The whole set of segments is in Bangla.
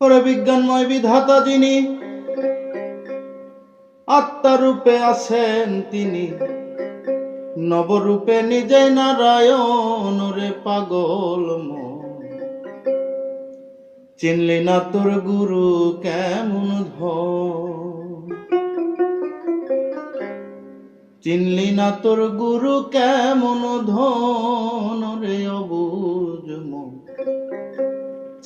বিজ্ঞানময় বিধাতা যিনি, আত্মারূপে আছেন তিনি। নবরূপে নিজে নারায়ণ রে পাগল চিনলি না তোর গুরু কেমন ধন। চিনলি না তোর গুরু কেমন ধন রে অবুজ মন।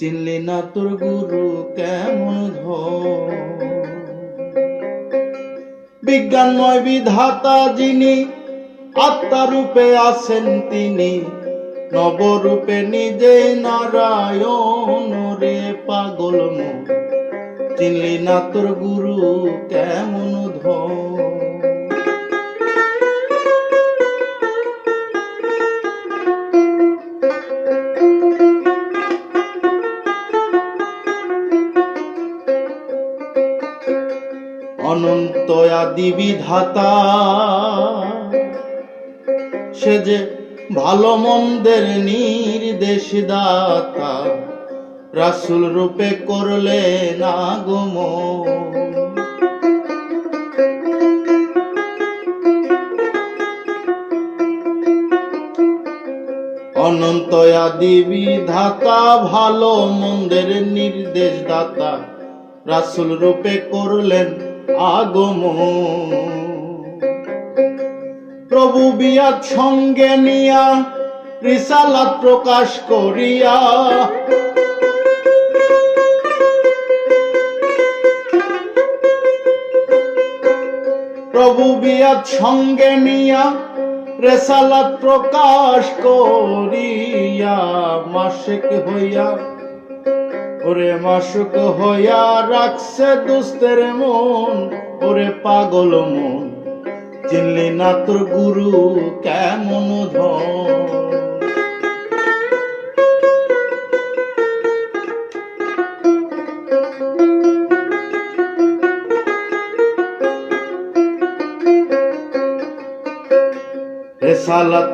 চিনলি না তোর গুরু কেমন ধন বিজ্ঞানময় বিধাতা যিনি, আত্মারূপে আছেন তিনি, নবরূপে নিজে নারায়ণ রে পাগল চিনলি না তোর গুরু কেমন ধন? অনন্ত আদি বিধাতা। সে যে ভালো মন্দের নির্দেশ দাতা, রাসুল রূপে করলেন আগমন অনন্ত আদি বিধাতা, ভালো মন্দের নির্দেশ দাতা, রাসুল রূপে করলেন আগমন। প্রভু বিয়াদ সঙ্গে নিয়া রিসালাত প্রকাশ করিয়া প্রভু বিয়াদ সঙ্গে নিয়া রেসালাত প্রকাশ করিয়া মাসিক হইয়া ওরে মাসুক হইয়া রাখছে দুস্তের মন, ওরে পাগল মন। চিনলি না তোর গুরু কেমন ধন।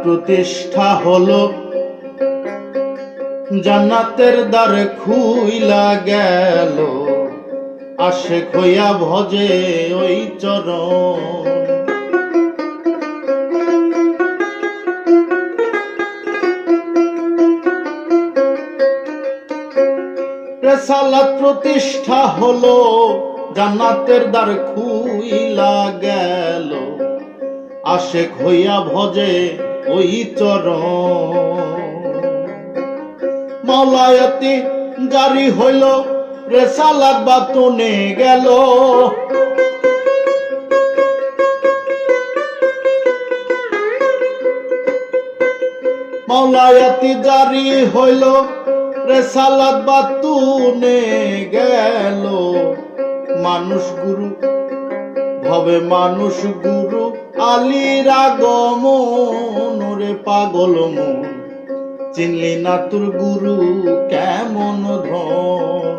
প্রতিষ্ঠা হলো জান্নাতের দ্বার খুইলা গেল। আশে খইয়া ভজে ওই চরণ। রেসালাত প্রতিষ্ঠা হলো, জান্নাতের দ্বার খুইলা গেল। আশেক হইয়া ভজে ওই চরণ। মাওলায়াতি জারি হইল, রেসালাত বাতুনে গেল। মাওলায়াতি জারি হইল, রেসালাত বাতুনে গেল। মানুষ গুরু, ভবে মানুষ গুরু, আলির আগমন রে পাগল মন। চিনলি না তোর গুরু কেমন ধন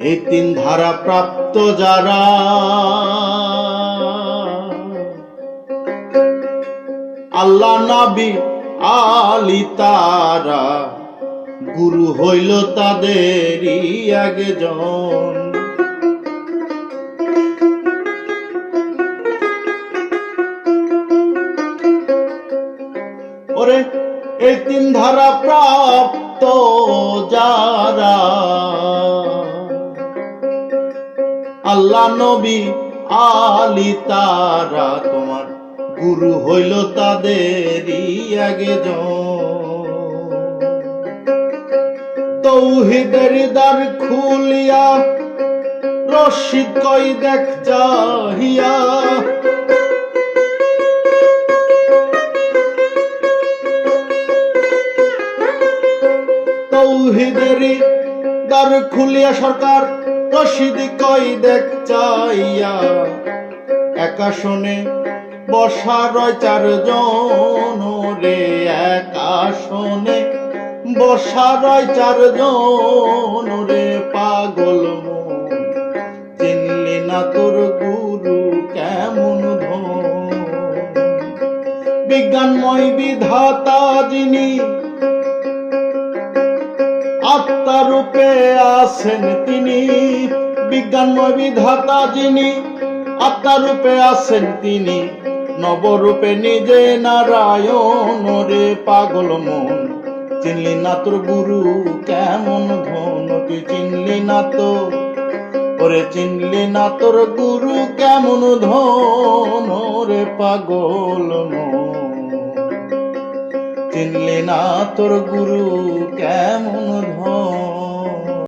এই তিন ধারা প্রাপ্ত যারা আল্লাহ নাবি আলি তারা গুরু হইল তাদেরই আগে জন এই তিন ধারা প্রাপ্ত যারা আল্লাহ নবী আলি তারা তোমার গুরু হইল তাদেরই আগে তৌহিদের দ্বার খুলিয়া রশিদ কই দেখ যাহিয়া তৌহিদেরই দ্বার খুলিয়া সরকার রশিদ কই দেখ চাইয়া। একা শোনে বসা রয় চারজন রে একা শোনে বসা রয় চারজন রে পাগল চিনলি না তোর গুরু কেমন ধন? বিজ্ঞানময় বিধাতা যিনি আত্মারূপে আছেন তিনি, বিজ্ঞানময় বিধাতা যিনি। আত্মারূপে আছেন তিনি, নবরূপে নিজে নারায়ণ রে পাগল মন। চিনলি না তোর গুরু, কেমন ধন তুই চিনলি না তো? ওরে চিনলি না তোর গুরু, কেমন ধন রে পাগল মন। চিনলি না তোর গুরু কেমন ধন?